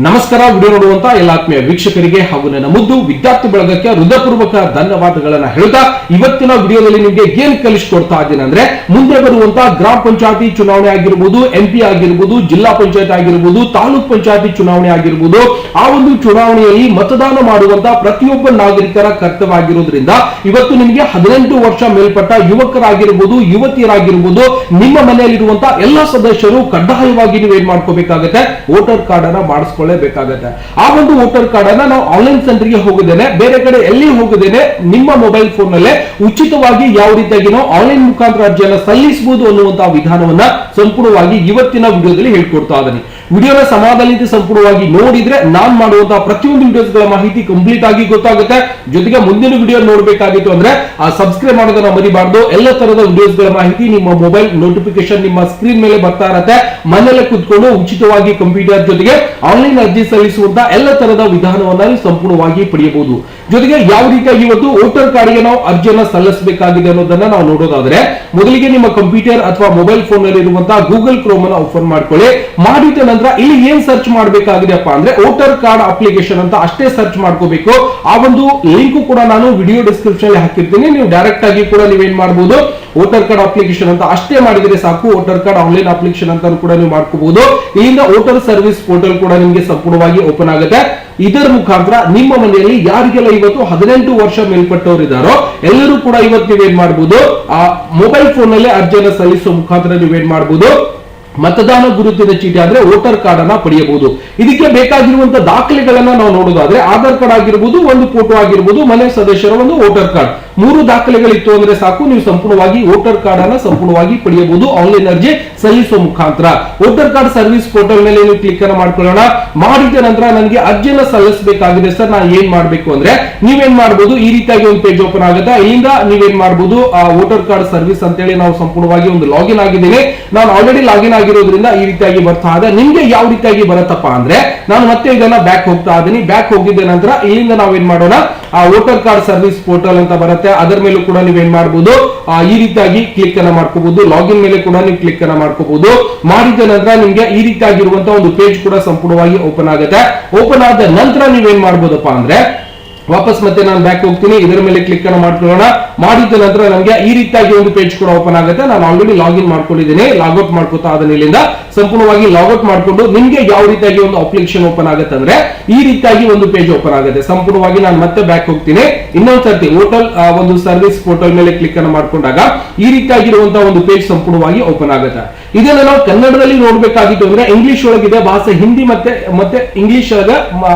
ನಮಸ್ಕಾರ, ವಿಡಿಯೋ ನೋಡುವಂತ ಎಲ್ಲ ಆತ್ಮೀಯ ವೀಕ್ಷಕರಿಗೆ ಹಾಗೂ ನನ್ನ ಮುದ್ದು ವಿದ್ಯಾರ್ಥಿ ಬಳಗಕ್ಕೆ ಹೃದಯಪೂರ್ವಕ ಧನ್ಯವಾದಗಳನ್ನ ಹೇಳ್ತಾ ಇವತ್ತಿನ ವಿಡಿಯೋದಲ್ಲಿ ನಿಮಗೆ ಏನ್ ಕಲಿಸ್ಕೊಡ್ತಾ ಇದ್ದೀನಿ ಅಂದ್ರೆ, ಮುಂದೆ ಬರುವಂತ ಗ್ರಾಮ ಪಂಚಾಯತಿ ಚುನಾವಣೆ ಆಗಿರ್ಬೋದು ಎಂ ಪಿ ಆಗಿರ್ಬೋದು, ಜಿಲ್ಲಾ ಪಂಚಾಯತ್ ಆಗಿರ್ಬೋದು, ತಾಲೂಕ್ ಪಂಚಾಯತಿ ಚುನಾವಣೆ ಆಗಿರ್ಬೋದು, ಆ ಒಂದು ಚುನಾವಣೆಯಲ್ಲಿ ಮತದಾನ ಮಾಡುವಂತ ಪ್ರತಿಯೊಬ್ಬ ನಾಗರಿಕರ ಕರ್ತವ್ಯ ಆಗಿರೋದ್ರಿಂದ ಇವತ್ತು ನಿಮಗೆ ಹದಿನೆಂಟು ವರ್ಷ ಮೇಲ್ಪಟ್ಟ ಯುವಕರಾಗಿರ್ಬೋದು, ಯುವತಿಯರಾಗಿರ್ಬೋದು, ನಿಮ್ಮ ಮನೆಯಲ್ಲಿರುವಂತ ಎಲ್ಲ ಸದಸ್ಯರು ಕಡ್ಡಾಯವಾಗಿ ನೀವು ಏನ್ ಮಾಡ್ಕೋಬೇಕಾಗತ್ತೆ? ವೋಟರ್ ಕಾರ್ಡ್ ಅನ್ನ ಮಾಡಿಸ್ಕೊಳ್ಳೇಬೇಕಾಗತ್ತೆ ಆ ಒಂದು ವೋಟರ್ ಕಾರ್ಡ್ ಅನ್ನ ನಾವು ಆನ್ಲೈನ್ ಸೆಂಟರ್ಗೆ ಹೋಗುದೇನೆ ಬೇರೆ ಕಡೆ ಎಲ್ಲಿ ಹೋಗುದೇನೆ ನಿಮ್ಮ ಮೊಬೈಲ್ ಫೋನ್ ನಲ್ಲೇ ಉಚಿತವಾಗಿ ಯಾವ ರೀತಿಯಾಗಿ ನಾವು ಆನ್ಲೈನ್ ಮುಖಾಂತರ ಅರ್ಜಿಯನ್ನು ಸಲ್ಲಿಸಬಹುದು ಅನ್ನುವಂತಹ ವಿಧಾನವನ್ನ ಸಂಪೂರ್ಣವಾಗಿ ಇವತ್ತಿನ ವಿಡಿಯೋದಲ್ಲಿ ಹೇಳ್ಕೊಡ್ತಾ ಇದ್ದೀನಿ. ವಿಡಿಯೋನ ಸಮಾಧಾನದಿಂದ ಸಂಪೂರ್ಣವಾಗಿ ನೋಡಿದ್ರೆ ನಾನ್ ಮಾಡುವಂತಹ ಪ್ರತಿಯೊಂದು ವಿಡಿಯೋಸ್ಗಳ ಮಾಹಿತಿ ಕಂಪ್ಲೀಟ್ ಆಗಿ ಗೊತ್ತಾಗುತ್ತೆ. ಜೊತೆಗೆ ಮುಂದಿನ ವಿಡಿಯೋ ನೋಡಬೇಕಾಗಿತ್ತು ಅಂದ್ರೆ ಆ ಸಬ್ಸ್ಕ್ರೈಬ್ ಮಾಡೋದನ್ನ ಮರಿಬಾರ್ದು. ಎಲ್ಲ ತರದ ವಿಡಿಯೋಸ್ಗಳ ಮಾಹಿತಿ ನಿಮ್ಮ ಮೊಬೈಲ್ ನೋಟಿಫಿಕೇಶನ್ ನಿಮ್ಮ ಸ್ಕ್ರೀನ್ ಮೇಲೆ ಬರ್ತಾ ಇರತ್ತೆ. ಮನೆಯಲ್ಲೇ ಕುತ್ಕೊಂಡು ಉಚಿತವಾಗಿ ಕಂಪ್ಯೂಟರ್ ಜೊತೆಗೆ ಆನ್ಲೈನ್ ಅರ್ಜಿ ಸಲ್ಲಿಸುವಂತ ಎಲ್ಲ ತರದ ವಿಧಾನವನ್ನ ನೀವು ಸಂಪೂರ್ಣವಾಗಿ ಪಡೆಯಬಹುದು. ಜೊತೆಗೆ ಯಾವ ರೀತಿಯಾಗಿ ಇವತ್ತು ವೋಟರ್ ಕಾರ್ಡ್ಗೆ ನಾವು ಅರ್ಜಿಯನ್ನ ಸಲ್ಲಿಸಬೇಕಾಗಿದೆ ಅನ್ನೋದನ್ನ ನಾವು ನೋಡೋದಾದ್ರೆ, ಮೊದಲಿಗೆ ನಿಮ್ಮ ಕಂಪ್ಯೂಟರ್ ಅಥವಾ ಮೊಬೈಲ್ ಫೋನ್ನಲ್ಲಿ ಇರುವಂತಹ ಗೂಗಲ್ ಕ್ರೋಮ್ ಅನ್ನ ಓಪನ್ ಮಾಡ್ಕೊಳ್ಳಿ. ಮಾಡಿದ ನಂತರ ಇಲ್ಲಿ ಏನ್ ಸರ್ಚ್ ಮಾಡಬೇಕಾಗಿದೆಯಪ್ಪ ಅಂದ್ರೆ ವೋಟರ್ ಕಾರ್ಡ್ ಅಪ್ಲಿಕೇಶನ್ ಅಂತ ಅಷ್ಟೇ ಸರ್ಚ್ ಮಾಡ್ಕೋಬೇಕು. ಆ ಒಂದು ಲಿಂಕ್ ಕೂಡ ನಾನು ವಿಡಿಯೋ ಡಿಸ್ಕ್ರಿಪ್ಷನ್ ಹಾಕಿರ್ತೀನಿ. ನೀವು ಡೈರೆಕ್ಟ್ ಆಗಿ ಕೂಡ ನೀವೇನ್ ಮಾಡಬಹುದು ವೋಟರ್ ಕಾರ್ಡ್ ಅಪ್ಲಿಕೇಶನ್ ಅಂತ ಅಷ್ಟೇ ಮಾಡಿದ್ರೆ ಸಾಕು. ವೋಟರ್ ಕಾರ್ಡ್ ಆನ್ಲೈನ್ ಅಪ್ಲಿಕೇಶನ್ ಅಂತ ಕೂಡ ನೀವು ಮಾಡ್ಕೋಬಹುದು. ಇಲ್ಲಿಂದ ವೋಟರ್ ಸರ್ವಿಸ್ ಪೋರ್ಟಲ್ ಕೂಡ ನಿಮಗೆ ಸಂಪೂರ್ಣವಾಗಿ ಓಪನ್ ಆಗುತ್ತೆ. ಇದರ ಮುಖಾಂತರ ನಿಮ್ಮ ಮನೆಯಲ್ಲಿ ಯಾರಿಗೆಲ್ಲ ಇವತ್ತು ಹದಿನೆಂಟು ವರ್ಷ ಮೇಲ್ಪಟ್ಟವರು ಇದ್ದಾರೋ, ಎಲ್ಲರೂ ಕೂಡ ಇವತ್ತು ನೀವೇನ್ ಮಾಡಬಹುದು ಆ ಮೊಬೈಲ್ ಫೋನ್ನಲ್ಲಿ ಅರ್ಜಿಯನ್ನು ಸಲ್ಲಿಸುವ ಮುಖಾಂತರ ನೀವೇನ್ ಮಾಡಬಹುದು ಮತದಾನ ಗುರುತಿನ ಚೀಟಿ ಆದ್ರೆ ವೋಟರ್ ಕಾರ್ಡ್ ಅನ್ನ ಪಡೆಯಬಹುದು. ಇದಕ್ಕೆ ಬೇಕಾಗಿರುವಂತಹ ದಾಖಲೆಗಳನ್ನ ನಾವು ನೋಡೋದಾದ್ರೆ ಆಧಾರ್ ಕಾರ್ಡ್ ಆಗಿರ್ಬೋದು, ಒಂದು ಫೋಟೋ ಆಗಿರ್ಬೋದು, ಮನೆ ಸದಸ್ಯರ ಒಂದು ವೋಟರ್ ಕಾರ್ಡ್ ಮೂರು ದಾಖಲೆಗಳಿತ್ತು ಅಂದ್ರೆ ಸಾಕು, ನೀವು ಸಂಪೂರ್ಣವಾಗಿ ವೋಟರ್ ಕಾರ್ಡ್ ಅನ್ನ ಸಂಪೂರ್ಣವಾಗಿ ಪಡೆಯಬಹುದು. ಆನ್ಲೈನ್ ಅರ್ಜಿ ಸಲ್ಲಿಸುವ ಮುಖಾಂತರ. ವೋಟರ್ ಕಾರ್ಡ್ ಸರ್ವಿಸ್ ಪೋರ್ಟಲ್ ಮೇಲೆ ನೀವು ಕ್ಲಿಕ್ ಅನ್ನ ಮಾಡ್ಕೊಳ್ಳೋಣ. ಮಾಡಿದ ನಂತರ ನನಗೆ ಅರ್ಜಿಯನ್ನ ಸಲ್ಲಿಸಬೇಕಾಗಿದೆ. ಸರ್, ನಾನು ಏನ್ ಮಾಡಬೇಕು ಅಂದ್ರೆ, ನೀವೇನ್ ಮಾಡಬಹುದು ಈ ರೀತಿಯಾಗಿ ಒಂದು ಪೇಜ್ ಓಪನ್ ಆಗುತ್ತೆ? ಇಲ್ಲಿಂದ ನೀವೇನ್ ಮಾಡಬಹುದು ವೋಟರ್ ಕಾರ್ಡ್ ಸರ್ವಿಸ್ ಅಂತೇಳಿ ನಾವು ಸಂಪೂರ್ಣವಾಗಿ ಒಂದು ಲಾಗಿನ್ ಆಗಿದ್ದೀನಿ. ನಾನು ಆಲ್ರೆಡಿ ಲಾಗಿನ್ ಆಗಿರೋದ್ರಿಂದ ಈ ರೀತಿಯಾಗಿ ಬರ್ತಾ ಇದೆ. ನಿಮ್ಗೆ ಯಾವ ರೀತಿಯಾಗಿ ಬರುತ್ತಪ್ಪ ಅಂದ್ರೆ, ನಾನು ಮತ್ತೆ ಇದನ್ನ ಬ್ಯಾಕ್ ಹೋಗ್ತಾ ಇದ್ದೀನಿ. ಬ್ಯಾಕ್ ಹೋಗಿದ್ದ ನಂತರ ಇಲ್ಲಿಂದ ನಾವೇನ್ ಮಾಡೋಣ? ಆ ವೋಟರ್ ಕಾರ್ಡ್ ಸರ್ವಿಸ್ ಪೋರ್ಟಲ್ ಅಂತ ಬರುತ್ತೆ. ಅದರ ಮೇಲೂ ಕೂಡ ನೀವೇನ್ ಮಾಡಬಹುದು ಈ ರೀತಿಯಾಗಿ ಕ್ಲಿಕ್ ಅನ್ನ ಮಾಡ್ಕೋಬಹುದು ಲಾಗಿನ್ ಮೇಲೆ ಕೂಡ ನೀವು ಕ್ಲಿಕ್ ಅನ್ನ ಮಾಡ್ಕೋಬಹುದು ಮಾಡಿದ ನಂತರ ನಿಮ್ಗೆ ಈ ರೀತಿಯಾಗಿರುವಂತಹ ಒಂದು ಪೇಜ್ ಕೂಡ ಸಂಪೂರ್ಣವಾಗಿ ಓಪನ್ ಆಗುತ್ತೆ. ಓಪನ್ ಆದ ನಂತರ ನೀವೇನ್ ಮಾಡ್ಬೋದಪ್ಪ ಅಂದ್ರೆ ವಾಪಸ್ ಮತ್ತೆ ನಾನು ಬ್ಯಾಕ್ ಹೋಗ್ತೀನಿ. ಇದರ ಮೇಲೆ ಕ್ಲಿಕ್ ಅನ್ನು ಮಾಡ್ಕೊಳ್ಳೋಣ. ಮಾಡಿದ ನಂತರ ನಮಗೆ ಈ ರೀತಿಯಾಗಿ ಒಂದು ಪೇಜ್ ಕೂಡ ಓಪನ್ ಆಗುತ್ತೆ. ನಾನು ಆಲ್ರೆಡಿ ಲಾಗಿನ್ ಮಾಡ್ಕೊಂಡಿದ್ದೀನಿ. ಲಾಗೌಟ್ ಮಾಡ್ಕೋತಾ ಅದನ್ನ ಇಲ್ಲಿಂದ ಸಂಪೂರ್ಣವಾಗಿ ಲಾಗೌಟ್ ಮಾಡ್ಕೊಂಡು ನಿಮ್ಗೆ ಯಾವ ರೀತಿಯಾಗಿ ಒಂದು ಅಪ್ಲಿಕೇಶನ್ ಓಪನ್ ಆಗುತ್ತೆ ಅಂದ್ರೆ ಈ ರೀತಿಯಾಗಿ ಒಂದು ಪೇಜ್ ಓಪನ್ ಆಗುತ್ತೆ. ಸಂಪೂರ್ಣವಾಗಿ ನಾನು ಮತ್ತೆ ಬ್ಯಾಕ್ ಹೋಗ್ತೀನಿ. ಇನ್ನೊಂದ್ ಸರ್ತಿ ಹೋಟೆಲ್ ಒಂದು ಸರ್ವಿಸ್ ಪೋರ್ಟಲ್ ಮೇಲೆ ಕ್ಲಿಕ್ ಅನ್ನು ಮಾಡ್ಕೊಂಡಾಗ ಈ ರೀತಿಯಾಗಿರುವಂತಹ ಒಂದು ಪೇಜ್ ಸಂಪೂರ್ಣವಾಗಿ ಓಪನ್ ಆಗುತ್ತೆ. ಇದನ್ನ ನಾವು ಕನ್ನಡದಲ್ಲಿ ನೋಡ್ಬೇಕಾಗಿತ್ತು ಅಂದ್ರೆ ಇಂಗ್ಲಿಷ್ ಒಳಗಿದೆ. ಭಾಷೆ ಹಿಂದಿ ಮತ್ತೆ ಮತ್ತೆ ಇಂಗ್ಲಿಷ್ ಒಳಗ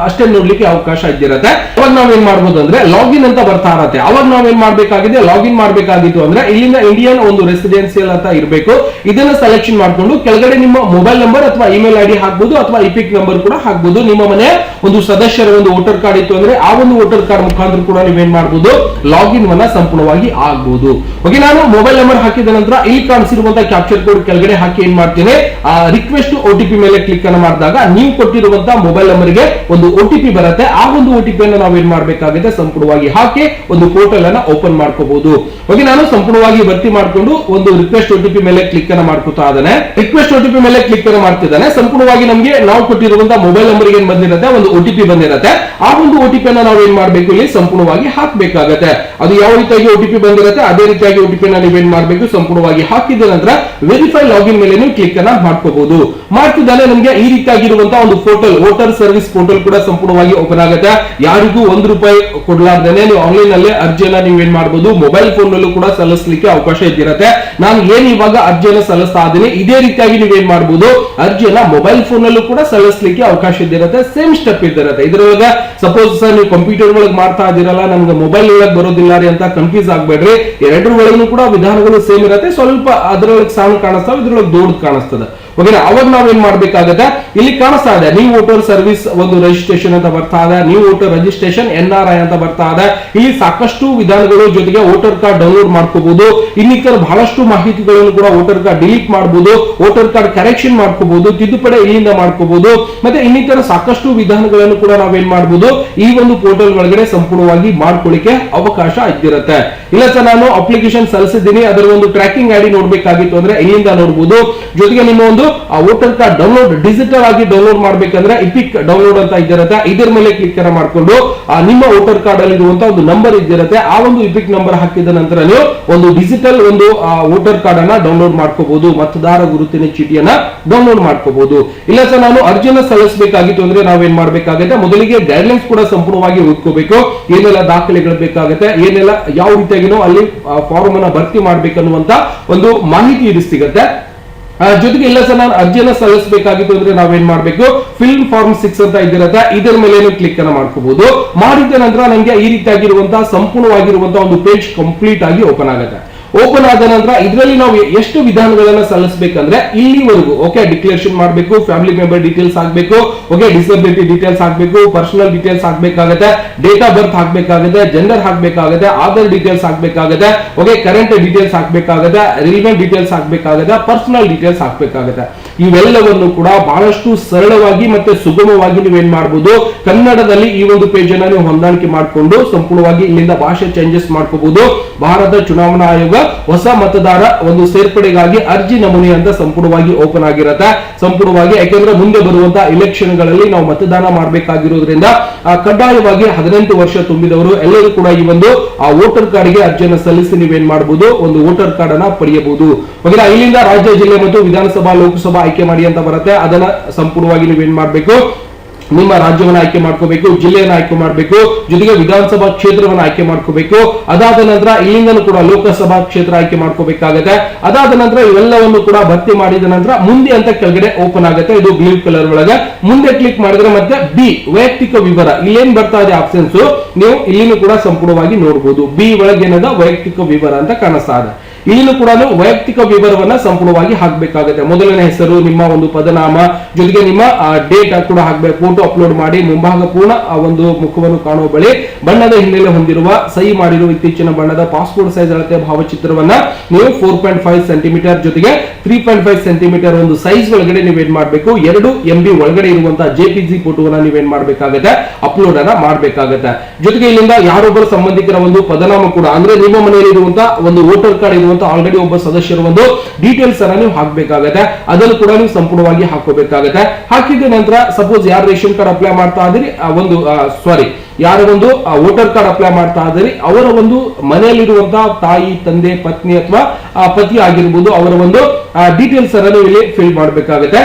ಅಷ್ಟೇ ನೋಡ್ಲಿಕ್ಕೆ ಅವಕಾಶ ಇದ್ದಿರತ್ತೆ. ಅವಾಗ ನಾವೇನ್ ಮಾಡ್ಬೋದು ಅಂದ್ರೆ ಲಾಗಿನ್ ಅಂತ ಬರ್ತಾ ಇರತ್ತೆ. ಅವಾಗ ನಾವೇನ್ ಮಾಡ್ಬೇಕಾಗಿದೆ? ಲಾಗಿನ್ ಮಾಡ್ಬೇಕಾಗಿತ್ತು ಅಂದ್ರೆ ಇಲ್ಲಿಂದ ಇಂಡಿಯನ್ ಒಂದು ರೆಸಿಡೆನ್ಸಿಯಲ್ ಅಂತ ಇರಬೇಕು. ಇದನ್ನ ಸೆಲೆಕ್ಷನ್ ಮಾಡ್ಕೊಂಡು ಕೆಳಗಡೆ ನಿಮ್ಮ ಮೊಬೈಲ್ ನಂಬರ್ ಅಥವಾ ಇಮೇಲ್ ಐಡಿ ಹಾಕ್ಬಹುದು ಅಥವಾ ಇಪಿಕ್ ನಂಬರ್ ಕೂಡ ಹಾಕ್ಬಹುದು ನಿಮ್ಮ ಮನೆ ಒಂದು ಸದಸ್ಯರ ಒಂದು ವೋಟರ್ ಕಾರ್ಡ್ ಇತ್ತು ಅಂದ್ರೆ ಆ ಒಂದು ವೋಟರ್ ಕಾರ್ಡ್ ಮುಖಾಂತರ ಕೂಡ ನೀವೇನ್ ಮಾಡಬಹುದು ಲಾಗಿನ್ ಅನ್ನ ಸಂಪೂರ್ಣವಾಗಿ ಆಗ್ಬಹುದು ಓಕೆ ನಾನು ಮೊಬೈಲ್ ನಂಬರ್ ಹಾಕಿದ ನಂತರ ಇಲ್ಲಿ ಕಾಣಿಸಿರುವಂತಹ ಕ್ಯಾಪ್ಚರ್ ಕೋಡ್ ಕೆಳಗಡೆ ಹಾಕಿ ಏನ್ ಮಾಡ್ತೇನೆ? ಆ ರಿಕ್ವೆಸ್ಟ್ ಓಟಿಪಿ ಮೇಲೆ ಕ್ಲಿಕ್ ಅನ್ನು ಮಾಡಿದಾಗ ನೀವು ಕೊಟ್ಟಿರುವಂತಹ ಮೊಬೈಲ್ ನಂಬರ್ಗೆ ಒಂದು ಓಟಿಪಿ ಬರುತ್ತೆ. ಆ ಒಂದು ಒ ಟಿ ಪಿ ಅನ್ನು ನಾವೇನ್ ಮಾಡ್ಬೇಕಾಗಿದೆ ಸಂಪೂರ್ಣವಾಗಿ ಹಾಕಿ ಒಂದು ಪೋರ್ಟಲ್ ಅನ್ನ ಓಪನ್ ಮಾಡ್ಕೋಬಹುದು ಓಕೆ ನಾನು ಸಂಪೂರ್ಣವಾಗಿ ಭರ್ತಿ ಮಾಡ್ಕೊಂಡು ಒಂದು ರಿಕ್ವೆಸ್ಟ್ ಒಟಿಪಿ ಮೇಲೆ ಕ್ಲಿಕ್ ಅನ್ನ ಮಾಡ್ಕೋತಾ ಇದ್ದಾನೆ. ರಿಕ್ವೆಸ್ಟ್ ಒಟಿಪಿ ಮೇಲೆ ಕ್ಲಿಕ್ ಅನ್ನ ಮಾಡ್ತಿದ್ದಾನೆ. ಸಂಪೂರ್ಣವಾಗಿ ನಮಗೆ ನಾವು ಕೊಟ್ಟಿರುವಂತಹ ಮೊಬೈಲ್ ನಂಬರ್ ಏನ್ ಬಂದಿರುತ್ತೆ? ಒಂದು ಒಟಿಪಿ ಬಂದಿರುತ್ತೆ. ಆ ಒಂದು ಒಟಿಪಿ ಅನ್ನ ನಾವು ಏನ್ ಮಾಡ್ಬೇಕು ಇಲ್ಲಿ? ಸಂಪೂರ್ಣವಾಗಿ ಹಾಕಬೇಕಾಗತ್ತೆ. ಅದು ಯಾವ ರೀತಿಯಾಗಿ ಒಟಿಪಿ ಬಂದಿರುತ್ತೆ? ಅದೇ ರೀತಿಯಾಗಿ ಒಟಿಪಿ ನ ನೀವೇನ್ ಮಾಡ್ಬೇಕು? ಸಂಪೂರ್ಣವಾಗಿ ಹಾಕಿದ ನಂತರ ವೆರಿಫೈ ಲಾಗಿನ್ ಮೇಲೆ ಕ್ಲಿಕ್ ಅನ್ನ ಮಾಡ್ಕೋಬಹುದು ಮಾಡ್ತಿದ್ದಾನೆ ನಮಗೆ ಈ ರೀತಿಯಾಗಿರುವಂತಹ ಒಂದು ಪೋರ್ಟಲ್ ವೋಟರ್ ಸರ್ವಿಸ್ ಪೋರ್ಟಲ್ ಕೂಡ ಸಂಪೂರ್ಣವಾಗಿ ಓಪನ್ ಆಗುತ್ತೆ. ಯಾರಿಗೂ ಒಂದು ರೂಪಾಯಿ ಕೊಡ್ಲಾರ್ದೇನೆ ನೀವು ಆನ್ಲೈನ್ ಅಲ್ಲೇ ಅರ್ಜಿಯನ್ನ ಏನ್ ಮಾಡಬಹುದು ಮೊಬೈಲ್ ಫೋನ್ ನಲ್ಲೂ ಕೂಡ ಸಲ್ಲಿಸಲಿಕ್ಕೆ ಅವಕಾಶ ಇದ್ದಿರತ್ತೆ. ನಾನು ಏನ್ ಇವಾಗ ಅರ್ಜಿಯನ್ನ ಸಲ್ಲಿಸ್ತಾ ಇದ್ದೀನಿ, ಇದೇ ರೀತಿಯಾಗಿ ನೀವೇನ್ ಮಾಡಬಹುದು ಅರ್ಜಿಯನ್ನ ಮೊಬೈಲ್ ಫೋನ್ ನಲ್ಲೂ ಕೂಡ ಸಲ್ಲಿಸಲಿಕ್ಕೆ ಅವಕಾಶ ಇದ್ದಿರತ್ತೆ ಸೇಮ್ ಸ್ಟೆಪ್ ಇದ್ದಿರತ್ತೆ. ಇದ್ರೊಳಗ ಸಪೋಸ್ ಸರ್ ನೀವು ಕಂಪ್ಯೂಟರ್ ಒಳಗೆ ಮಾಡ್ತಾ ಇದ್ದೀರಲ್ಲ, ನಮ್ಗೆ ಮೊಬೈಲ್ ಒಳಗೆ ಬರೋದಿಲ್ಲ ರೀ ಅಂತ ಕನ್ಫ್ಯೂಸ್ ಆಗ್ಬೇಡ್ರಿ. ಎರಡರ ಒಳಗೂ ಕೂಡ ವಿಧಾನಗಳು ಸೇಮ್ ಇರತ್ತೆ, ಸ್ವಲ್ಪ ಅದರೊಳಗೆ ಸಾಂಗ್ ಕಾಣಿಸ್ತಾವ, ಇದ್ರೊಳಗೆ ದೊಡ್ಡ ಕಾಣಿಸ್ತದೆ. ಓಕೆನಾ ಅವಾಗ ನಾವೇನ್ ಮಾಡ್ಬೇಕಾಗತ್ತೆ? ಇಲ್ಲಿ ಕಾಣಿಸ್ತಾ ಇದೆ ನ್ಯೂ ವೋಟರ್ ಸರ್ವಿಸ್ ಒಂದು ರಿಜಿಸ್ಟ್ರೇಷನ್ ಅಂತ ಬರ್ತಾ ಇದೆ new voter registration N R I ಅಂತ ಬರ್ತಾ ಇದೆ. ಇಲ್ಲಿ ಸಾಕಷ್ಟು ವಿಧಾನಗಳು ಜೊತೆಗೆ ವೋಟರ್ ಕಾರ್ಡ್ ಡೌನ್ಲೋಡ್ ಮಾಡ್ಕೋಬಹುದು ಇನ್ನಿತರ ಬಹಳಷ್ಟು ಮಾಹಿತಿಗಳನ್ನು ಕೂಡ ವೋಟರ್ ಕಾರ್ಡ್ ಡಿಲೀಟ್ ಮಾಡಬಹುದು ವೋಟರ್ ಕಾರ್ಡ್ ಕರೆಕ್ಷನ್ ಮಾಡ್ಕೋಬಹುದು ತಿದ್ದುಪಡಿ ಇಲ್ಲಿಂದ ಮಾಡ್ಕೋಬಹುದು ಮತ್ತೆ ಇನ್ನಿತರ ಸಾಕಷ್ಟು ವಿಧಾನಗಳನ್ನು ಕೂಡ ನಾವೇನ್ ಮಾಡಬಹುದು ಈ ಒಂದು ಪೋರ್ಟಲ್ ಒಳಗಡೆ ಸಂಪೂರ್ಣವಾಗಿ ಮಾಡ್ಕೊಳ್ಳಿಕ್ಕೆ ಅವಕಾಶ ಇದ್ದಿರುತ್ತೆ. ಇಲ್ಲ ಸರ್, ನಾನು ಅಪ್ಲಿಕೇಶನ್ ಸಲ್ಲಿಸಿದ್ದೀನಿ ಅದರ ಒಂದು ಟ್ರ್ಯಾಕಿಂಗ್ ಐಡಿ ನೋಡ್ಬೇಕಾಗಿತ್ತು ಅಂದ್ರೆ ಇಲ್ಲಿಂದ ನೋಡಬಹುದು ಜೊತೆಗೆ ನಿಮ್ಮ ಒಂದು ಆ ಕಾರ್ಡ್ ಡೌನ್ಲೋಡ್ ಡಿಜಿಟಲ್ ಆಗಿ ಡೌನ್ಲೋಡ್ ಮಾಡ್ಬೇಕಂದ್ರೆ ಇಪಿಕ್ ಡೌನ್ಲೋಡ್ ಅಂತ ಇದ್ದಿರುತ್ತೆ. ಇದರ ಮೇಲೆ ಕ್ಲಿಕ್ ಅನ್ನ ಮಾಡ್ಕೊಂಡು, ಆ, ನಿಮ್ಮ ವೋಟರ್ ಕಾರ್ಡ್ ಅಲ್ಲಿ ಇರುವಂತಹ ಒಂದು ನಂಬರ್ ಇದ್ದಿರುತ್ತೆ. ಆ ಒಂದು ಇಪಿಕ್ ನಂಬರ್ ಹಾಕಿದ ನಂತರ ನೀವು ಒಂದು ಡಿಜಿಟಲ್ ಒಂದು, ಆ, ವೋಟರ್ ಕಾರ್ಡ್ ಅನ್ನ ಡೌನ್ಲೋಡ್ ಮಾಡ್ಕೋಬಹುದು. ಮತದಾರ ಗುರುತಿನ ಚೀಟಿಯನ್ನ ಡೌನ್ಲೋಡ್ ಮಾಡ್ಕೋಬಹುದು. ಇಲ್ಲ ಸರ್, ನಾನು ಅರ್ಜಿಯನ್ನ ಸಲ್ಲಿಸಬೇಕಾಗಿತ್ತು ಅಂದ್ರೆ ನಾವೇನ್ ಮಾಡ್ಬೇಕಾಗುತ್ತೆ? ಮೊದಲಿಗೆ ಗೈಡ್ಲೈನ್ಸ್ ಕೂಡ ಸಂಪೂರ್ಣವಾಗಿ ಓದ್ಕೋಬೇಕು. ಏನೆಲ್ಲ ದಾಖಲೆಗಳು ಬೇಕಾಗುತ್ತೆ? ಏನೆಲ್ಲ, ಯಾವ ರೀತಿಯಾಗಿನೋ ಅಲ್ಲಿ ಫಾರ್ಮ್ ಅನ್ನ ಭರ್ತಿ ಮಾಡ್ಬೇಕನ್ನುವಂತ ಒಂದು ಮಾಹಿತಿ ಇದು ಸಿಗುತ್ತೆ. ಜೊತೆಗೆ ಇಲ್ಲ ಸರ್ ನಾನು ಅರ್ಜಿಯನ್ನ ಸಲ್ಲಿಸಬೇಕಾಗಿತ್ತು ಅಂದ್ರೆ ನಾವೇನ್ ಮಾಡ್ಬೇಕು? ಫಿಲ್ಮ್ ಫಾರ್ಮ್ ಸಿಕ್ಸ್ ಅಂತ ಇದಿರುತ್ತೆ ಇದರ ಮೇಲೆ ಕ್ಲಿಕ್ ಅನ್ನ ಮಾಡ್ಕೋಬಹುದು ಮಾಡಿದ ನಂತರ ನಮಗೆ ಈ ರೀತಿಯಾಗಿರುವಂತಹ, ಸಂಪೂರ್ಣವಾಗಿರುವಂತಹ ಒಂದು ಪೇಜ್ ಕಂಪ್ಲೀಟ್ ಆಗಿ ಓಪನ್ ಆಗುತ್ತೆ. ಓಪನ್ ಆದ ನಂತರ ಇದರಲ್ಲಿ ನಾವು ಎಷ್ಟು ವಿಧಾನಗಳನ್ನ ಸಲ್ಲಿಸಬೇಕಂದ್ರೆ ಇಲ್ಲಿವರೆಗೂ ಓಕೆ ಡಿಕ್ಲೇರೇಷನ್ ಮಾಡಬೇಕು ಫ್ಯಾಮಿಲಿ ಮೆಂಬರ್ ಡೀಟೇಲ್ಸ್ ಆಗಬೇಕು ಓಕೆ ಡಿಸಬಿಲಿಟಿ ಡೀಟೇಲ್ಸ್ ಆಗಬೇಕು ಪರ್ಸನಲ್ ಡೀಟೇಲ್ಸ್ ಆಗಬೇಕಾಗುತ್ತೆ ಡೇಟ್ ಆಫ್ ಬರ್ತ್ ಹಾಕಬೇಕಾಗುತ್ತೆ ಜೆಂಡರ್ ಹಾಕಬೇಕಾಗುತ್ತೆ ಆಧಾರ್ ಡೀಟೇಲ್ಸ್ ಹಾಕಬೇಕಾಗುತ್ತೆ ಓಕೆ ಕರೆಂಟ್ ಡೀಟೇಲ್ಸ್ ಹಾಕಬೇಕಾಗುತ್ತೆ ರಿಲಿವೆಂಟ್ ಡೀಟೇಲ್ಸ್ ಹಾಕಬೇಕಾಗುತ್ತೆ ಪರ್ಸನಲ್ ಡೀಟೇಲ್ಸ್ ಹಾಕ್ಬೇಕಾಗುತ್ತೆ. ಇವೆಲ್ಲವನ್ನು ಕೂಡ ಬಹಳಷ್ಟು ಸರಳವಾಗಿ ಮತ್ತೆ ಸುಗಮವಾಗಿ ನೀವೇನ್ ಮಾಡಬಹುದು ಕನ್ನಡದಲ್ಲಿ ಈ ಒಂದು ಪೇಜ್ ಅನ್ನ ನೀವು ಹೊಂದಾಣಿಕೆ ಮಾಡಿಕೊಂಡು ಸಂಪೂರ್ಣವಾಗಿ ಇಲ್ಲಿಂದ ಭಾಷೆ ಚೇಂಜಸ್ ಮಾಡ್ಕೋಬಹುದು ಭಾರತ ಚುನಾವಣಾ ಆಯೋಗ ಹೊಸ ಮತದಾರ ಒಂದು ಸೇರ್ಪಡೆಗಾಗಿ ಅರ್ಜಿ ನಮೂನೆ ಅಂತ ಸಂಪೂರ್ಣವಾಗಿ ಓಪನ್ ಆಗಿರುತ್ತೆ. ಸಂಪೂರ್ಣವಾಗಿ ಯಾಕೆಂದ್ರೆ ಮುಂದೆ ಬರುವಂತಹ ಎಲೆಕ್ಷನ್ಗಳಲ್ಲಿ ನಾವು ಮತದಾನ ಮಾಡಬೇಕಾಗಿರೋದ್ರಿಂದ ಕಡ್ಡಾಯವಾಗಿ ಹದಿನೆಂಟು ವರ್ಷ ತುಂಬಿದವರು ಎಲ್ಲರೂ ಕೂಡ ಈ ಒಂದು, ಆ ವೋಟರ್ ಕಾರ್ಡ್ಗೆ ಅರ್ಜಿಯನ್ನ ಸಲ್ಲಿಸಿ ನೀವೇನ್ ಮಾಡಬಹುದು ಒಂದು ವೋಟರ್ ಕಾರ್ಡ್ ಅನ್ನ ಪಡೆಯಬಹುದು. ಇಲ್ಲಿಂದ ರಾಜ್ಯ, ಜಿಲ್ಲೆ ಮತ್ತು ವಿಧಾನಸಭಾ, ಲೋಕಸಭಾ ಆಯ್ಕೆ ಮಾಡಿ ಅಂತ ಬರುತ್ತೆ. ಅದನ್ನ ಸಂಪೂರ್ಣವಾಗಿ ನೀವೇನ್ ಮಾಡ್ಬೇಕು? ನಿಮ್ಮ ರಾಜ್ಯವನ್ನ ಆಯ್ಕೆ ಮಾಡ್ಕೋಬೇಕು, ಜಿಲ್ಲೆಯನ್ನ ಆಯ್ಕೆ ಮಾಡಬೇಕು, ಜೊತೆಗೆ ವಿಧಾನಸಭಾ ಕ್ಷೇತ್ರವನ್ನ ಆಯ್ಕೆ ಮಾಡ್ಕೋಬೇಕು. ಅದಾದ ನಂತರ ಇಲ್ಲಿಂದಲೂ ಕೂಡ ಲೋಕಸಭಾ ಕ್ಷೇತ್ರ ಆಯ್ಕೆ ಮಾಡ್ಕೋಬೇಕಾಗತ್ತೆ. ಅದಾದ ನಂತರ ಇವೆಲ್ಲವನ್ನು ಕೂಡ ಭರ್ತಿ ಮಾಡಿದ ನಂತರ ಮುಂದೆ ಅಂತ ಕೆಳಗಡೆ ಓಪನ್ ಆಗುತ್ತೆ. ಇದು ಬ್ಲೂ ಕಲರ್ ಒಳಗೆ. ಮುಂದೆ ಕ್ಲಿಕ್ ಮಾಡಿದ್ರೆ ಮತ್ತೆ ಬಿ ವೈಯಕ್ತಿಕ ವಿವರ. ಇಲ್ಲೇನ್ ಬರ್ತಾ ಇದೆ ಆಪ್ಷನ್ಸ್ ನೀವು ಇಲ್ಲಿನೂ ಕೂಡ ಸಂಪೂರ್ಣವಾಗಿ ನೋಡಬಹುದು ಬಿ ಒಳಗೆ ಏನದ ವೈಯಕ್ತಿಕ ವಿವರ ಅಂತ ಕಾಣಿಸ್ತಾ ಇದೆ. ಇಲ್ಲಿನೂ ಕೂಡ ವೈಯಕ್ತಿಕ ವಿವರವನ್ನ ಸಂಪೂರ್ಣವಾಗಿ ಹಾಕಬೇಕಾಗುತ್ತೆ. ಮೊದಲನೇ ಹೆಸರು, ನಿಮ್ಮ ಒಂದು ಪದನಾಮ, ಜೊತೆಗೆ ನಿಮ್ಮ ಡೇಟ್ ಕೂಡ ಹಾಕ್ಬೇಕು. ಫೋಟೋ ಅಪ್ಲೋಡ್ ಮಾಡಿ, ಮುಂಭಾಗ ಪೂರ್ಣ ಆ ಒಂದು ಮುಖವನ್ನು ಕಾಣುವ ಬಳಿ, ಬಣ್ಣದ ಹಿನ್ನೆಲೆ ಹೊಂದಿರುವ, ಸಹಿ ಮಾಡಿರುವ ಇತ್ತೀಚಿನ ಬಣ್ಣದ ಪಾಸ್ಪೋರ್ಟ್ ಸೈಜ್ ಅಳತೆ ಭಾವಚಿತ್ರವನ್ನ ನೀವು ಫೋರ್ ಪಾಯಿಂಟ್ ಫೈವ್ ಸೆಂಟಿಮೀಟರ್ ಜೊತೆಗೆ ತ್ರೀ ಪಾಯಿಂಟ್ ಫೈವ್ ಸೆಂಟಿಮೀಟರ್ ಒಂದು ಸೈಜ್ ಒಳಗಡೆ ನೀವೇನ್ ಮಾಡಬೇಕು? ಎರಡು ಎಂ ಬಿ ಒಳಗಡೆ ಇರುವಂತಹ ಜೆಪಿಜಿ ಫೋಟೋವನ್ನ ನೀವೇನ್ ಮಾಡ್ಬೇಕಾಗತ್ತೆ? ಅಪ್ಲೋಡ್ ಅನ್ನ ಮಾಡ್ಬೇಕಾಗತ್ತೆ. ಜೊತೆಗೆ ಇಲ್ಲಿಂದ ಯಾರೊಬ್ಬರ ಸಂಬಂಧಿಕರ ಒಂದು ಪದನಾಮ ಕೂಡ, ಅಂದ್ರೆ ನಿಮ್ಮ ಮನೆಯಲ್ಲಿ ಇರುವಂತಹ ಒಂದು ವೋಟರ್ ಕಾರ್ಡ್ ಇರುವಂತಹ ಆಲ್ರೆಡಿ ಒಬ್ಬ ಸದಸ್ಯರು ಒಂದು ಡೀಟೇಲ್ಸ್ ಅನ್ನ ನೀವು ಹಾಕಬೇಕಾಗತ್ತೆ. ಅದನ್ನು ಕೂಡ ನೀವು ಸಂಪೂರ್ಣವಾಗಿ ಹಾಕೋಬೇಕಾಗತ್ತೆ ಹಾಕಿದ ನಂತರ ಸಪೋಸ್ ಯಾರು ರೇಷನ್ ಕಾರ್ಡ್ ಅಪ್ಲೈ ಮಾಡ್ತಾ ಇದ್ದೀರಿ? ಒಂದು ಸಾರಿ ಯಾರ ಒಂದು ವೋಟರ್ ಕಾರ್ಡ್ ಅಪ್ಲೈ ಮಾಡ್ತಾ ಇದ್ದೀರಿ? ಅವರ ಒಂದು ಮನೆಯಲ್ಲಿರುವಂತಹ ತಾಯಿ, ತಂದೆ, ಪತ್ನಿ ಅಥವಾ ಪತಿ ಆಗಿರ್ಬೋದು, ಅವರ ಒಂದು ಡೀಟೇಲ್ಸ್ ಅನ್ನ ಇಲ್ಲಿ ಫಿಲ್ ಮಾಡಬೇಕಾಗುತ್ತೆ.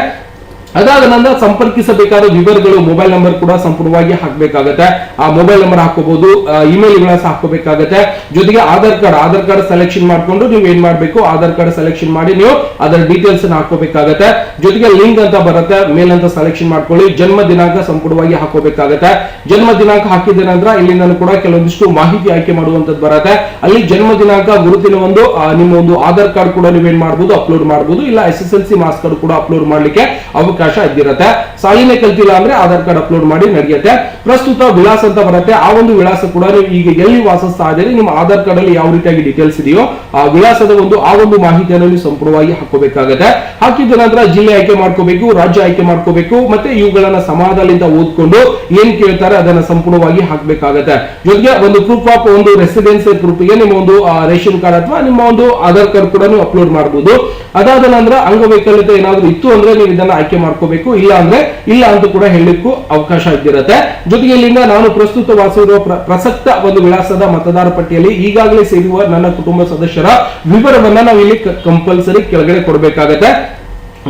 ಅದಾದ ನಂತರ ಸಂಪರ್ಕಿಸಬೇಕಾದ ವಿವರಗಳು ಮೊಬೈಲ್ ನಂಬರ್ ಕೂಡ ಸಂಪೂರ್ಣವಾಗಿ ಹಾಕಬೇಕಾಗತ್ತೆ. ಆ ಮೊಬೈಲ್ ನಂಬರ್ ಹಾಕೋಬಹುದು ಇಮೇಲ್ ವಿಳಾಸ ಹಾಕೋಬೇಕಾಗತ್ತೆ ಜೊತೆಗೆ Aadhaar card Aadhaar card selection ಮಾಡ್ಕೊಂಡು ನೀವು ಏನ್ ಮಾಡಬೇಕು, ಆಧಾರ್ ಕಾರ್ಡ್ ಸೆಲೆಕ್ಷನ್ ಮಾಡಿ ನೀವು ಅದರ ಡೀಟೇಲ್ಸ್ ಹಾಕೋಬೇಕಾಗತ್ತೆ ಜೊತೆಗೆ ಲಿಂಕ್ ಅಂತ ಬರುತ್ತೆ, ಮೇಲ್ ಅಂತ ಸೆಲೆಕ್ಷನ್ ಮಾಡ್ಕೊಳ್ಳಿ, ಜನ್ಮ ದಿನಾಂಕ ಸಂಪೂರ್ಣವಾಗಿ ಹಾಕೋಬೇಕಾಗತ್ತೆ ಜನ್ಮ ದಿನಾಂಕ ಹಾಕಿದ ನಂತರ ಇಲ್ಲಿಂದ ಕೂಡ ಕೆಲವೊಂದಿಷ್ಟು ಮಾಹಿತಿ ಆಯ್ಕೆ ಮಾಡುವಂತದ್ದು ಬರುತ್ತೆ. ಅಲ್ಲಿ ಜನ್ಮ ದಿನಾಂಕ, ಗುರುತಿನ ಒಂದು ನಿಮ್ಮ ಒಂದು ಆಧಾರ್ ಕಾರ್ಡ್ ಕೂಡ ನೀವೇನ್ ಮಾಡಬಹುದು ಅಪ್ಲೋಡ್ ಮಾಡಬಹುದು ಇಲ್ಲ S S L C marks card ಕೂಡ ಅಪ್ಲೋಡ್ ಮಾಡ್ಲಿಕ್ಕೆ ಅವಕಾಶ ಇದ್ದಿರತ್ತೆ. ಸಾಲಿನೇ ಕಲ್ತಿಲ್ಲ ಅಂದ್ರೆ ಆಧಾರ್ ಕಾರ್ಡ್ ಅಪ್ಲೋಡ್ ಮಾಡಿ ನಡೆಯುತ್ತೆ. ಪ್ರಸ್ತುತ ವಿಳಾಸ ಅಂತ ಬರುತ್ತೆ. ಆ ಒಂದು ವಿಳಾಸ ಕೂಡ ನೀವು ಈಗ ಎಲ್ಲಿ ವಾಸಿಸ್ತಾ ಇದ್ದೀರಿ ನಿಮ್ಮ ಆಧಾರ್ ಕಾರ್ಡ್ ಅಲ್ಲಿ ಯಾವ ರೀತಿಯಾಗಿ ಡೀಟೇಲ್ಸ್ ಇದೆಯೋ ಆ ವಿಳಾಸದ ಒಂದು, ಆ ಒಂದು ಮಾಹಿತಿಯನ್ನು ನೀವು ಸಂಪೂರ್ಣವಾಗಿ ಹಾಕೋಬೇಕಾಗತ್ತೆ ಹಾಕಿದ ನಂತರ ಜಿಲ್ಲೆ ಆಯ್ಕೆ ಮಾಡ್ಕೋಬೇಕು, ರಾಜ್ಯ ಆಯ್ಕೆ ಮಾಡ್ಕೋಬೇಕು, ಮತ್ತೆ ಇವುಗಳನ್ನ ಸಮಾಧಾನದಿಂದ ಓದ್ಕೊಂಡು ಏನ್ ಕೇಳ್ತಾರೆ ಅದನ್ನ ಸಂಪೂರ್ಣವಾಗಿ ಹಾಕ್ಬೇಕಾಗತ್ತೆ. ಜೊತೆಗೆ ಒಂದು ಪ್ರೂಫ್ ಆಫ್ ಒಂದು ರೆಸಿಡೆನ್ಸ್ ಪ್ರೂಫ್ಗೆ ನಿಮ್ಮ ಒಂದು ರೇಷನ್ ಕಾರ್ಡ್ ಅಥವಾ ನಿಮ್ಮ ಒಂದು ಆಧಾರ್ ಕಾರ್ಡ್ ಕೂಡ ನೀವು ಅಪ್ಲೋಡ್ ಮಾಡಬಹುದು ಅದಾದ ನಂತರ ಅಂಗವೈಕಲ್ಯತೆ ಏನಾದ್ರು ಇತ್ತು ಅಂದ್ರೆ ನೀವು ಇದನ್ನ ಆಯ್ಕೆ ಮಾಡ್ಕೋಬೇಕು, ಇಲ್ಲ ಅಂದ್ರೆ ಇಲ್ಲ ಅಂತ ಕೂಡ ಹೇಳಲಿಕ್ಕೂ ಅವಕಾಶ ಇದ್ದಿರುತ್ತೆ. ಜೊತೆಗೆ ಇಲ್ಲಿಂದ ನಾನು ಪ್ರಸ್ತುತ ವಾಸಿರುವ ಪ್ರ- ಪ್ರಸಕ್ತ ಒಂದು ವಿಳಾಸದ ಮತದಾರ ಪಟ್ಟಿಯಲ್ಲಿ ಈಗಾಗಲೇ ಸೇರುವ ನನ್ನ ಕುಟುಂಬ ಸದಸ್ಯರ ವಿವರವನ್ನ ನಾವು ಇಲ್ಲಿ ಕಂಪಲ್ಸರಿ ಕೆಳಗಡೆ ಕೊಡಬೇಕಾಗತ್ತೆ.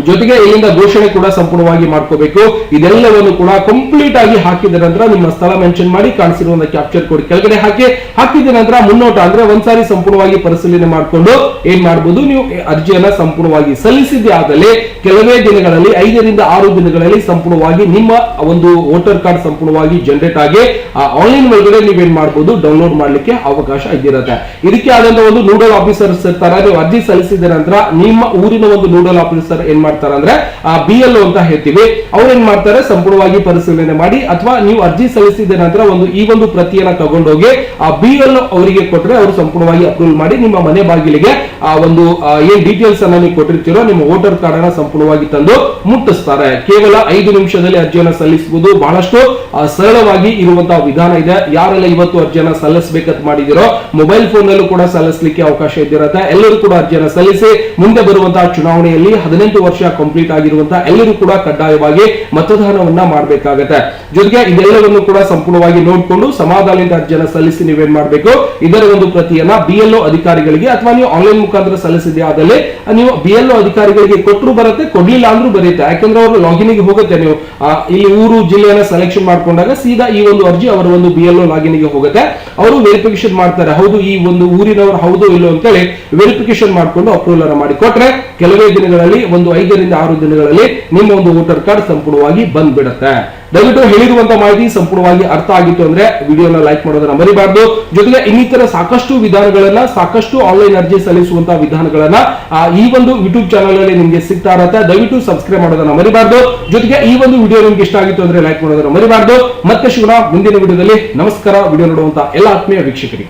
ಜೊತೆಗೆ ಇಲ್ಲಿಂದ ಘೋಷಣೆ ಕೂಡ ಸಂಪೂರ್ಣವಾಗಿ ಮಾಡ್ಕೋಬೇಕು. ಇದೆಲ್ಲವನ್ನು ಕೂಡ ಕಂಪ್ಲೀಟ್ ಆಗಿ ಹಾಕಿದ ನಂತರ ನಿಮ್ಮ ಸ್ಥಳ ಮೆನ್ಷನ್ ಮಾಡಿ ಕಾಣಿಸಿರುವ ಕ್ಯಾಪ್ಚರ್ ಕೋಡ್ ಕೆಳಗಡೆ ಹಾಕಿ. ಹಾಕಿದ ನಂತರ ಮುನ್ನೋಟ ಅಂದ್ರೆ ಒಂದ್ಸಾರಿ ಸಂಪೂರ್ಣವಾಗಿ ಪರಿಶೀಲನೆ ಮಾಡಿಕೊಂಡು ಏನ್ ಮಾಡಬಹುದು ನೀವು ಅರ್ಜಿಯನ್ನ ಸಂಪೂರ್ಣವಾಗಿ ಸಲ್ಲಿಸಿದ್ದೆ ಕೆಲವೇ ದಿನಗಳಲ್ಲಿ ಐದರಿಂದ ಆರು ದಿನಗಳಲ್ಲಿ ಸಂಪೂರ್ಣವಾಗಿ ನಿಮ್ಮ ಒಂದು ವೋಟರ್ ಕಾರ್ಡ್ ಸಂಪೂರ್ಣವಾಗಿ ಜನರೇಟ್ ಆಗಿ ಆನ್ಲೈನ್ ಒಳಗಡೆ ನೀವೇನ್ ಮಾಡಬಹುದು ಡೌನ್ಲೋಡ್ ಮಾಡ್ಲಿಕ್ಕೆ ಅವಕಾಶ ಇದ್ದಿರುತ್ತೆ. ಇದಕ್ಕೆ ಆದಂತಹ ಒಂದು ನೂಡಲ್ ಆಫೀಸರ್ಸ್ ಇರ್ತಾರೆ. ನೀವು ಅರ್ಜಿ ಸಲ್ಲಿಸಿದ ನಂತರ ನಿಮ್ಮ ಊರಿನ ಒಂದು ನೂಡಲ್ ಆಫೀಸರ್ ಮಾಡ್ತಾರೆ ಅಂದ್ರೆ ಬಿ ಎಲ್ ಅಂತ ಹೇಳ್ತೀವಿ. ಅವ್ರು ಏನ್ ಮಾಡ್ತಾರೆ? ಸಂಪೂರ್ಣವಾಗಿ ಪರಿಶೀಲನೆ ಮಾಡಿ, ಅಥವಾ ನೀವು ಅರ್ಜಿ ಸಲ್ಲಿಸಿದ ನಂತರ ಒಂದು, ಈ ಒಂದು ಪ್ರತಿಯನ್ನ ತಗೊಂಡೋಗಿ, ಆ ಬಿ ಎಲ್ ಅವರಿಗೆ ಕೊಟ್ಟರೆ ಅವರು ಸಂಪೂರ್ಣವಾಗಿ ಅಪ್ರೂವಲ್ ಮಾಡಿ, ನಿಮ್ಮ ಮನೆ ಬಾಗಿಲಿಗೆ, ಆ ಒಂದು ಏನ್ ಡೀಟೇಲ್ಸ್ ಅನ್ನ ನೀವು ಕೊಟ್ಟಿರ್ತೀರೋ, ನಿಮ್ಮ ವೋಟರ್ ಕಾರ್ಡ್ ಅನ್ನ ಸಂಪೂರ್ಣವಾಗಿ ತಂದು ಮುಟ್ಟಿಸ್ತಾರೆ. ಕೇವಲ ಐದು ನಿಮಿಷದಲ್ಲಿ ಅರ್ಜಿಯನ್ನ ಸಲ್ಲಿಸಬಹುದು ಬಹಳಷ್ಟು ಸರಳವಾಗಿ ಇರುವಂತಹ ವಿಧಾನ ಇದೆ. ಯಾರೆಲ್ಲ ಇವತ್ತು ಅರ್ಜಿಯನ್ನ ಸಲ್ಲಿಸಬೇಕಂತ ಮಾಡಿದಿರೋ, ಮೊಬೈಲ್ ಫೋನ್ ನಲ್ಲೂ ಕೂಡ ಸಲ್ಲಿಸಲಿಕ್ಕೆ ಅವಕಾಶ ಇದ್ದಿರತ್ತೆ. ಎಲ್ಲರೂ ಕೂಡ ಅರ್ಜಿಯನ್ನ ಸಲ್ಲಿಸಿ, ಮುಂದೆ ಬರುವಂತಹ ಚುನಾವಣೆಯಲ್ಲಿ ಹದಿನೆಂಟು ವರ್ಷ ಕಂಪ್ಲೀಟ್ ಆಗಿರುವಂತಹ ಎಲ್ಲರೂ ಕೂಡ ಕಡ್ಡಾಯವಾಗಿ ಮತದಾನವನ್ನ ಮಾಡಬೇಕಾಗತ್ತೆ. ಜೊತೆಗೆ ಇದೆಲ್ಲವನ್ನು ಕೂಡ ಸಂಪೂರ್ಣವಾಗಿ ನೋಡಿಕೊಂಡು ಸಮಾಧಾನದಿಂದ ಅರ್ಜಿಯನ್ನು ಸಲ್ಲಿಸಿ ನೀವೇನ್ ಮಾಡಬೇಕು? ಇದರ ಒಂದು ಪ್ರತಿಯನ್ನ ಬಿಎಲ್ಒ ಅಧಿಕಾರಿಗಳಿಗೆ ಅಥವಾ ನೀವು ಆನ್ಲೈನ್ ಮುಖಾಂತರ ಸಲ್ಲಿಸಿದೆ ಆದಲ್ಲಿ ನೀವು ಬಿಎಲ್ಒ ಅಧಿಕಾರಿಗಳಿಗೆ ಕೊಟ್ಟರು ಬರುತ್ತೆ, ಕೊಡ್ಲಿಲ್ಲ ಅಂದ್ರೂ ಬರುತ್ತೆ ಯಾಕಂದ್ರೆ ಅವರು ಲಾಗಿನ್ಗೆ ಹೋಗುತ್ತೆ ನೀವು. ಇಲ್ಲಿ ಊರು, ಜಿಲ್ಲೆಯನ್ನ ಸೆಲೆಕ್ಷನ್ ಮಾಡ್ಕೊಂಡಾಗ ಸೀದಾ ಈ ಒಂದು ಅರ್ಜಿ ಅವರ ಒಂದು ಬಿಎಲ್ಒ ಲಾಗಿನ್ಗೆ ಹೋಗುತ್ತೆ. ಅವರು ವೆರಿಫಿಕೇಶನ್ ಮಾಡ್ತಾರೆ. ಹೌದು, ಈ ಒಂದು ಊರಿನವರು ಹೌದು ಇಲ್ಲೋ ಅಂತೇಳಿ ವೆರಿಫಿಕೇಶನ್ ಮಾಡ್ಕೊಂಡು ಅಪ್ರೂವಲ್ ಮಾಡಿ. ಕೊಟ್ರೆ ಕೆಲವೇ ದಿನಗಳಲ್ಲಿ ಒಂದು ಐದರಿಂದ ಆರು ದಿನಗಳಲ್ಲಿ ನಿಮ್ಮ ಒಂದು ವೋಟರ್ ಕಾರ್ಡ್ ಸಂಪೂರ್ಣವಾಗಿ ಬಂದ್ಬಿಡುತ್ತೆ. ದಯವಿಟ್ಟು ಹೇಳಿರುವಂತಹ ಮಾಹಿತಿ ಸಂಪೂರ್ಣವಾಗಿ ಅರ್ಥ ಆಗಿತ್ತು ಅಂದ್ರೆ ವಿಡಿಯೋನ ಲೈಕ್ ಮಾಡೋದನ್ನ ಮರಿಬಾರ್ದು. ಜೊತೆಗೆ ಇನ್ನಿತರ ಸಾಕಷ್ಟು ವಿಧಾನಗಳನ್ನ, ಸಾಕಷ್ಟು ಆನ್ಲೈನ್ ಅರ್ಜಿ ಸಲ್ಲಿಸುವಂತಹ ವಿಧಾನಗಳನ್ನ ಈ ಒಂದು ಯೂಟ್ಯೂಬ್ ಚಾನಲ್ ಅಲ್ಲಿ ನಿಮ್ಗೆ ಸಿಗ್ತಾ ಇರತ್ತೆ. ದಯವಿಟ್ಟು ಸಬ್ಸ್ಕ್ರೈಬ್ ಮಾಡೋದನ್ನ ಮರಿಬಾರ್ದು. ಜೊತೆಗೆ ಈ ಒಂದು ವಿಡಿಯೋ ನಿಮ್ಗೆ ಇಷ್ಟ ಆಗಿತ್ತು ಅಂದ್ರೆ ಲೈಕ್ ಮಾಡೋದನ್ನ ಮರಿಬಾರ್ದು. ಮತ್ತೆ ಶಿವನ ಮುಂದಿನ ವಿಡಿಯೋದಲ್ಲಿ. ನಮಸ್ಕಾರ. ವಿಡಿಯೋ ನೋಡುವಂತ ಎಲ್ಲ ಆತ್ಮೀಯ ವೀಕ್ಷಕರಿಗೆ.